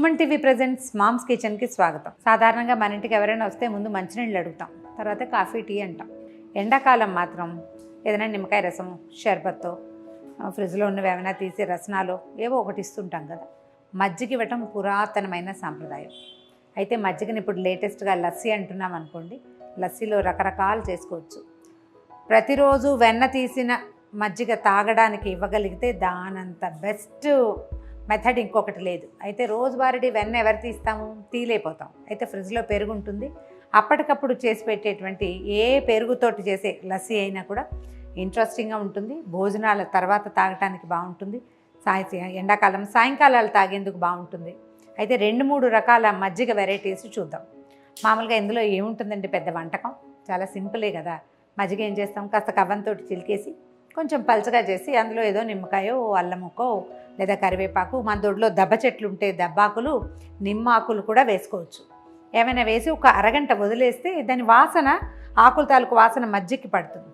Suman TV presents moms కిచెన్కి స్వాగతం. సాధారణంగా మన ఇంటికి ఎవరైనా వస్తే ముందు మంచినీళ్ళు అడుగుతాం. తర్వాత కాఫీ టీ అంటాం. ఎండాకాలం మాత్రం ఏదైనా నిమ్మకాయ రసం షర్బత్తో ఫ్రిడ్జ్లో ఉన్నవి ఏమైనా తీసి రసనాలు ఏవో ఒకటి ఇస్తుంటాం కదా. మజ్జిగ ఇవ్వటం పురాతనమైన సాంప్రదాయం. అయితే మజ్జిగని ఇప్పుడు లేటెస్ట్గా లస్సీ అంటున్నాం అనుకోండి. లస్సీలో రకరకాలు చేసుకోవచ్చు. ప్రతిరోజు వెన్న తీసిన మజ్జిగ తాగడానికి ఇవ్వగలిగితే దానంత బెస్ట్ మెథడ్ ఇంకొకటి లేదు. అయితే రోజువారీ వెన్న ఎవరు తీస్తాము? తీలేపోతాం అయితే ఫ్రిడ్జ్లో పెరుగు ఉంటుంది అప్పటికప్పుడు చేసి పెట్టేటువంటి ఏ పెరుగుతోటి చేసే లస్సీ అయినా కూడా ఇంట్రెస్టింగ్గా ఉంటుంది. భోజనాల తర్వాత తాగటానికి బాగుంటుంది. సాయ ఎండాకాలం సాయంకాలాలు తాగేందుకు బాగుంటుంది. అయితే రెండు మూడు రకాల మజ్జిగ వెరైటీస్ చూద్దాం. మామూలుగా ఇందులో ఏముంటుందండి పెద్ద వంటకం? చాలా సింపులే కదా. మజ్జిగ ఏం చేస్తాం? కాస్త కవ్వంతో చిలికేసి కొంచెం పలచగా చేసి అందులో ఏదో నిమ్మకాయో అల్లం ముక్కో లేదా కరివేపాకు మన దొడ్లో దెబ్బ చెట్లు ఉంటే దెబ్బాకులు నిమ్మాకులు కూడా వేసుకోవచ్చు. ఏమైనా వేసి ఒక అరగంట వదిలేస్తే దాని వాసన ఆకుల తాలూకు వాసన మజ్జిగకి పడుతుంది.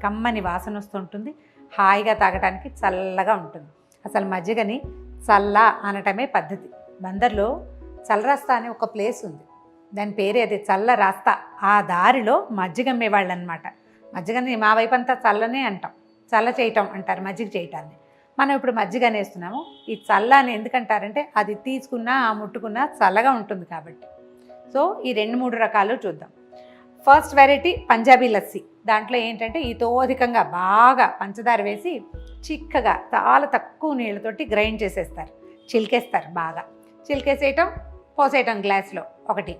కమ్మని వాసన వస్తుంటుంది హాయిగా తాగడానికి చల్లగా ఉంటుంది. అసలు మజ్జిగని చల్ల అనటమే పద్ధతి. బందర్లో చల్లరాస్తా అనే ఒక ప్లేస్ ఉంది. దాని పేరే అది చల్ల రాస్తా ఆ దారిలో మజ్జిగమ్మే అమ్మేవాళ్ళు అనమాట మజ్జిగని మా వైపు అంతా చల్లనే అంటాం. చల్ల చేయటం అంటారు మజ్జిగ చేయటాన్ని. మనం ఇప్పుడు మజ్జిగ అనేస్తున్నాము. ఈ చల్ల అని ఎందుకంటారంటే అది తీసుకున్నా ముట్టుకున్నా చల్లగా ఉంటుంది కాబట్టి. సో ఈ రెండు మూడు రకాలు చూద్దాం. First variety Punjabi lassi. దాంట్లో ఏంటంటే ఇతోధికంగా బాగా పంచదార వేసి చిక్కగా చాలా తక్కువ నీళ్ళతోటి గ్రైండ్ చేసేస్తారు. చిలికేస్తారు బాగా. చిలికేసేయటం పోసేయటం గ్లాస్లో ఒకటి.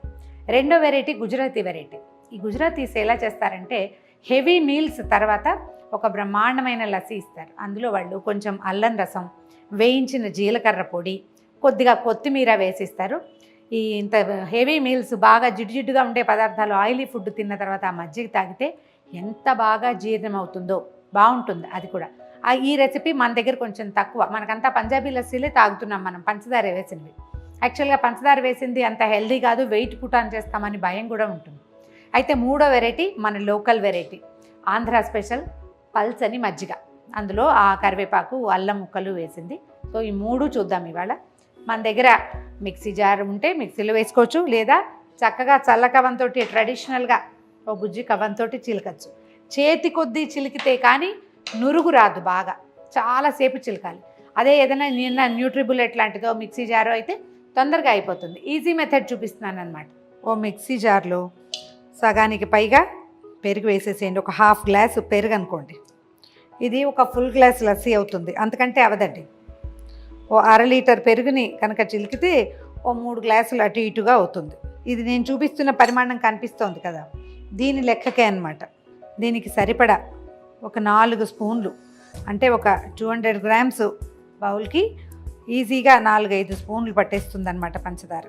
రెండో వెరైటీ గుజరాతీ వెరైటీ. ఈ గుజరాతీస్ ఎలా చేస్తారంటే హెవీ మీల్స్ తర్వాత ఒక బ్రహ్మాండమైన లస్సీ ఇస్తారు. అందులో వాళ్ళు కొంచెం అల్లం రసం వేయించిన జీలకర్ర పొడి కొద్దిగా కొత్తిమీర వేసిస్తారు. ఈ ఇంత హెవీ మీల్స్ బాగా జిడ్డుజిడ్డుగా ఉండే పదార్థాలు ఆయిలీ ఫుడ్ తిన్న తర్వాత ఆ మజ్జిగ తాగితే ఎంత బాగా జీర్ణం అవుతుందో బాగుంటుంది అది కూడా. ఈ రెసిపీ మన దగ్గర కొంచెం తక్కువ. మనకంతా పంజాబీ లస్సీలే తాగుతున్నాం మనం పంచదార వేసినవి. యాక్చువల్గా పంచదార వేసింది అంత హెల్దీ కాదు వెయిట్ పుటాన్ చేస్తామని భయం కూడా ఉంటుంది. అయితే మూడో వెరైటీ మన local variety Andhra special pulse అని మజ్జిగ. అందులో ఆ కరివేపాకు అల్లం ముక్కలు వేసింది. సో ఈ మూడు చూద్దాం ఇవాళ. మన దగ్గర మిక్సీ జార్ ఉంటే మిక్సీలో వేసుకోవచ్చు లేదా చక్కగా చల్ల కవంతో ట్రెడిషనల్గా ఓ బుజ్జి కవంతో చిలకచ్చు. చేతి కొద్దీ చిలికితే కానీ నురుగు రాదు బాగా. చాలాసేపు చిలకాలి. అదే ఏదైనా నిన్న న్యూట్రిబులెట్ లాంటిదో మిక్సీ జారో అయితే తొందరగా అయిపోతుంది. ఈజీ మెథడ్ చూపిస్తున్నాను అనమాట ఓ మిక్సీ జార్లో సగానికి పైగా పెరుగు వేసేసేయండి. ఒక హాఫ్ గ్లాసు పెరుగు అనుకోండి. ఇది ఒక ఫుల్ గ్లాస్ లస్సీ అవుతుంది. అంతకంటే అవదండి. ఓ అర లీటర్ పెరుగుని కనుక చిలికితే ఓ మూడు గ్లాసులు అటు ఇటుగా అవుతుంది. ఇది నేను చూపిస్తున్న పరిమాణం కనిపిస్తోంది కదా. దీని లెక్కకే అనమాట దీనికి సరిపడా ఒక నాలుగు స్పూన్లు. అంటే ఒక టూ హండ్రెడ్ గ్రామ్స్ బౌల్కి ఈజీగా నాలుగైదు స్పూన్లు పట్టేస్తుంది అనమాట పంచదార.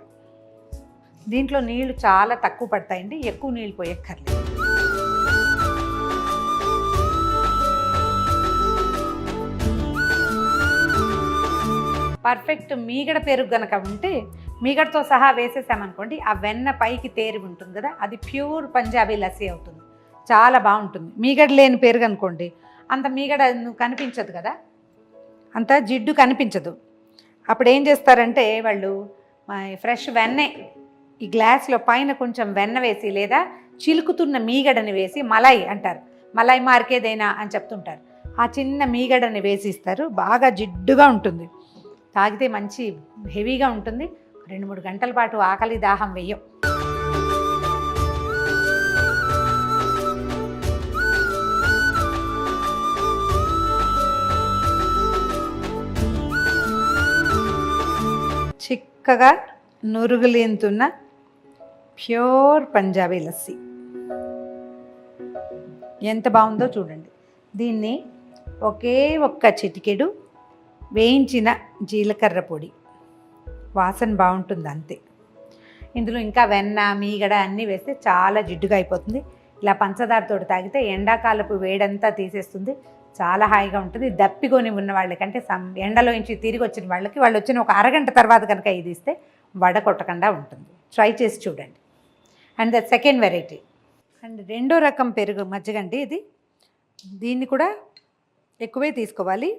దీంట్లో నీళ్ళు చాలా తక్కువ పడతాయండి. ఎక్కువ నీళ్ళు పోయక్కర్లేదు. పర్ఫెక్ట్ మీగడ పెరుగు గనక ఉంటే మీగడతో సహా వేసేసామనుకోండి ఆ వెన్న పైకి తేరి ఉంటుంది కదా అది ప్యూర్ పంజాబీ లస్సీ అవుతుంది. చాలా బాగుంటుంది. మీగడ లేని పెరుగు అనుకోండి అంత మీగడ కనిపించదు కదా అంత జిడ్డు కనిపించదు. అప్పుడు ఏం చేస్తారంటే వాళ్ళు ఫ్రెష్ వెన్నే ఈ గ్లాస్లో పైన కొంచెం వెన్న వేసి లేదా చిలుకుతున్న మీగడని వేసి మలై అంటారు. మలై మార్కేదైనా అని చెప్తుంటారు. ఆ చిన్న మీగడని వేసి ఇస్తారు. బాగా జిడ్డుగా ఉంటుంది. తాగితే మంచి హెవీగా ఉంటుంది. రెండు మూడు గంటల పాటు ఆకలి దాహం వెయ్యం. చిక్కగా నురుగులేంతున్న ప్యూర్ పంజాబీ లస్సీ. ఎంత బాగుందో చూడండి. దీన్ని ఒకే ఒక్క చిటికెడు వేయించిన జీలకర్ర పొడి. వాసన బాగుంటుంది అంతే. ఇందులో ఇంకా వెన్న మీగడ అన్నీ వేస్తే చాలా జిడ్డుగా అయిపోతుంది. ఇలా పంచదారతో తాగితే ఎండాకాలపు వేడంతా తీసేస్తుంది. చాలా హాయిగా ఉంటుంది. దప్పికొని ఉన్న వాళ్ళకంటే సం ఎండలో నుంచి తిరిగి వచ్చిన వాళ్ళకి వాళ్ళు వచ్చిన ఒక అరగంట తర్వాత కనుక ఇది ఇస్తే వడ కొట్టకుండా ఉంటుంది. ట్రై చేసి చూడండి. And the second variety and రెండో రకం పెరుగు మజ్జిగండి ఇది. దీన్ని కూడా ఎక్కువే తీసుకోవాలి.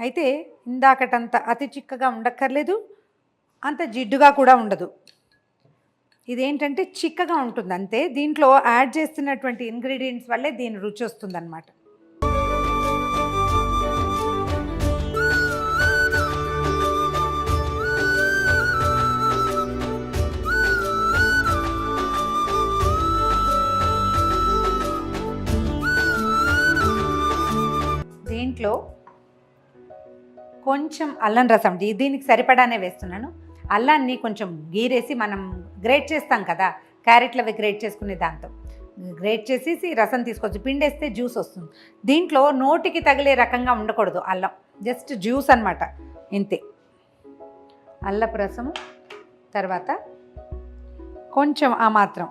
అయితే ఇందాకటంత అతి చిక్కగా ఉండక్కర్లేదు అంత జిడ్డుగా కూడా ఉండదు. ఇదేంటంటే చిక్కగా ఉంటుంది అంతే దీంట్లో యాడ్ చేస్తున్నటువంటి ఇంగ్రీడియంట్స్ వల్లే దీని రుచి వస్తుందన్నమాట. దీంట్లో కొంచెం అల్లం రసం దీ- దీనికి సరిపడానే వేస్తున్నాను. అల్లాన్ని కొంచెం గీరేసి మనం గ్రేట్ చేస్తాం కదా క్యారెట్లవి అవి గ్రేట్ చేసుకునే దాంతో. గ్రేట్ చేసేసి రసం తీసుకోవచ్చు పిండేస్తే జ్యూస్ వస్తుంది. దీంట్లో నోటికి తగిలే రకంగా ఉండకూడదు అల్లం. జస్ట్ జ్యూస్ అన్నమాట. ఇంతే. అల్లపు రసము తర్వాత కొంచెం ఆ మాత్రం.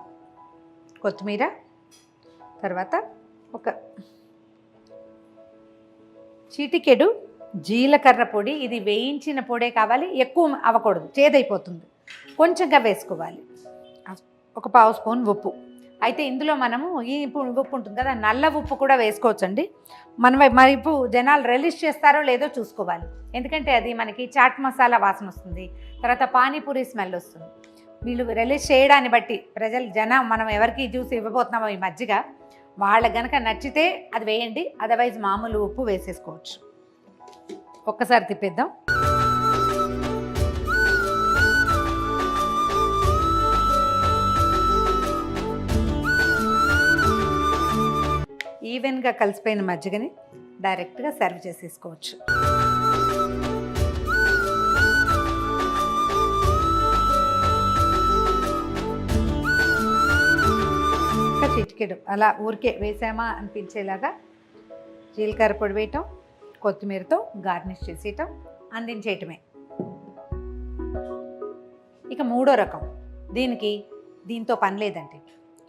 కొత్తిమీర తర్వాత ఒక చీటికెడు జీలకర్ర పొడి ఇది వేయించిన పొడే కావాలి ఎక్కువ అవ్వకూడదు చేదైపోతుంది. కొంచెంగా వేసుకోవాలి. ఒక పావు స్పూన్ ఉప్పు. అయితే ఇందులో మనము ఈ ఉప్పు ఉంటుంది కదా నల్ల ఉప్పు కూడా వేసుకోవచ్చండి. మనం మరి ఇప్పుడు జనాలు రిలీజ్ చేస్తారో లేదో చూసుకోవాలి. ఎందుకంటే అది మనకి చాట్ మసాలా వాసన వస్తుంది తర్వాత పానీపూరి స్మెల్ వస్తుంది. వీళ్ళు రిలీజ్ చేయడాన్ని బట్టి ప్రజలు జనం మనం ఎవరికి జ్యూస్ ఇవ్వబోతున్నామో ఈ మధ్యగా వాళ్ళకి కనుక నచ్చితే అది వేయండి అదర్వైజ్ మామూలు ఉప్పు వేసేసుకోవచ్చు. ఒక్కసారి తిప్పేద్దాం. ఈవెన్గా కలిసిపోయిన మజ్జిగని డైరెక్ట్గా సర్వ్ చేసేసుకోవచ్చు. ఇంకా చిటికెడు. అలా ఊరికే వేసామా అనిపించేలాగా జీలకర్ర పొడి వేయటం కొత్తిమీరతో గార్నిష్ చేసేయటం అందించేయటమే. ఇక మూడో రకం. దీనికి దీంతో పని లేదండి.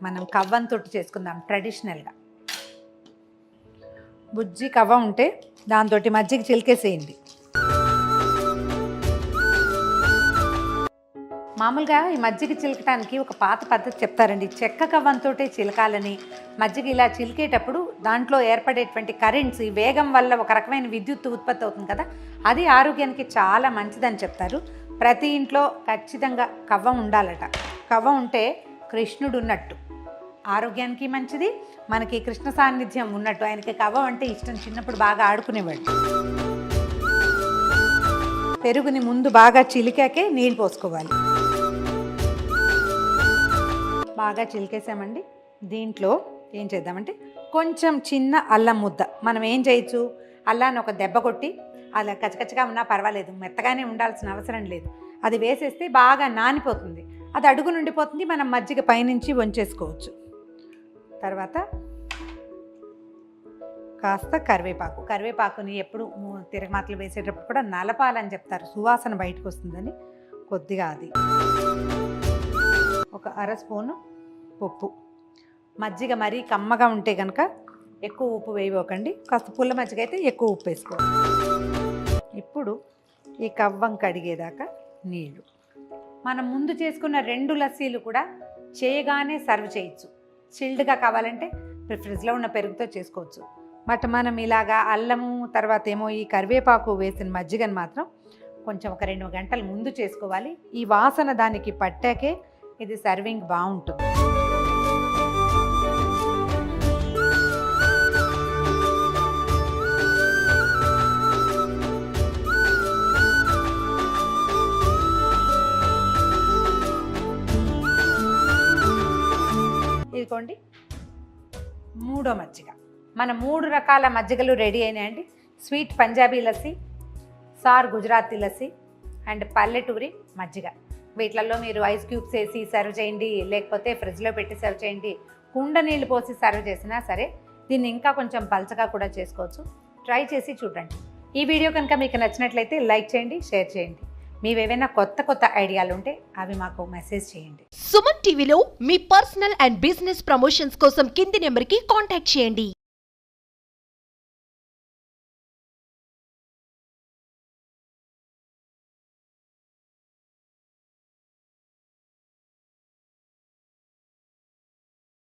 మనం తొట్టు చేసుకుందాం ట్రెడిషనల్గా. బుజ్జి కవ్వ ఉంటే దాంతో మజ్జిగ చిలికేసేయండి. మామూలుగా ఈ మజ్జిగ చిలకటానికి ఒక పాత పద్ధతి చెప్తారండి. చెక్క కవ్వంతోటే చిలకాలని మజ్జిగ ఇలా చిలికేటప్పుడు దాంట్లో ఏర్పడేటువంటి కరెంట్స్ ఈ వేగం వల్ల ఒక రకమైన విద్యుత్ ఉత్పత్తి అవుతుంది కదా అది ఆరోగ్యానికి చాలా మంచిదని చెప్తారు. ప్రతి ఇంట్లో ఖచ్చితంగా కవ్వం ఉండాలట. కవ్వం ఉంటే కృష్ణుడు ఉన్నట్టు. ఆరోగ్యానికి మంచిది మనకి కృష్ణ సాన్నిధ్యం ఉన్నట్టు. ఆయనకి కవ్వం అంటే ఇష్టం చిన్నప్పుడు బాగా ఆడుకునేవాడు. పెరుగుని ముందు బాగా చిలికాకే నీళ్ళు పోసుకోవాలి. బాగా చిలికేసామండి. దీంట్లో ఏం చేద్దామంటే కొంచెం చిన్న అల్లం ముద్ద. మనం ఏం చేయొచ్చు? అల్లాన్ని ఒక దెబ్బ కొట్టి అలా కచకచగా ఉన్నా పర్వాలేదు. మెత్తగానే ఉండాల్సిన అవసరం లేదు. అది వేసేస్తే బాగా నానిపోతుంది. అది అడుగు నుండిపోతుంది మనం మజ్జిగ పైనుంచి వంచేసుకోవచ్చు. తర్వాత కాస్త కరివేపాకు. కరివేపాకుని ఎప్పుడు తిరగమాతలు వేసేటప్పుడు కూడా నలపాలని చెప్తారు. సువాసన బయటకు వస్తుందని కొద్దిగా అది. ఒక అర స్పూను ఉప్పు. మజ్జిగ మరీ కమ్మగా ఉంటే కనుక ఎక్కువ ఉప్పు వేయబోకండి. కాస్త పుల్ల మజ్జిగ అయితే ఎక్కువ ఉప్పు వేసుకోవాలి. ఇప్పుడు ఈ కవ్వం కడిగేదాకా నీళ్ళు మనం ముందు చేసుకున్న రెండు లస్సీలు కూడా చేయగానే సర్వ్ చేయొచ్చు. చిల్డ్గా కావాలంటే ఫ్రిడ్జ్లో ఉన్న పెరుగుతో చేసుకోవచ్చు. బట్ మనం ఇలాగా అల్లము తర్వాత ఏమో ఈ కరివేపాకు వేసిన మజ్జిగను మాత్రం కొంచెం ఒక రెండు గంటలు ముందు చేసుకోవాలి. ఈ వాసన దానికి పట్టాకే ఇది సర్వింగ్ బాగుంటుంది. తీసుకోండి. మూడో మజ్జిగ. మన మూడు రకాల మజ్జిగలు రెడీ అయినాయండి sweet Punjabi lassi sir Gujarati lassi and పల్లెటూరి మజ్జిగ. వీటిలలో మీరు ఐస్ క్యూబ్స్ వేసి సర్వ్ చేయండి లేకపోతే ఫ్రిడ్జ్లో పెట్టి సర్వ్ చేయండి. కుండ నీళ్ళు పోసి సర్వ్ చేసినా సరే దీన్ని ఇంకా కొంచెం పలచగా కూడా చేసుకోవచ్చు. ట్రై చేసి చూడండి. ఈ వీడియో కనుక మీకు నచ్చినట్లయితే లైక్ చేయండి షేర్ చేయండి. మీవేవైనా కొత్త కొత్త ఐడియాలు ఉంటే అవి మాకు మెసేజ్ చేయండి. సుమన్ టీవీలో మీ పర్సనల్ అండ్ బిజినెస్ ప్రమోషన్స్ కోసం కింది నెంబర్కి కాంటాక్ట్ చేయండి.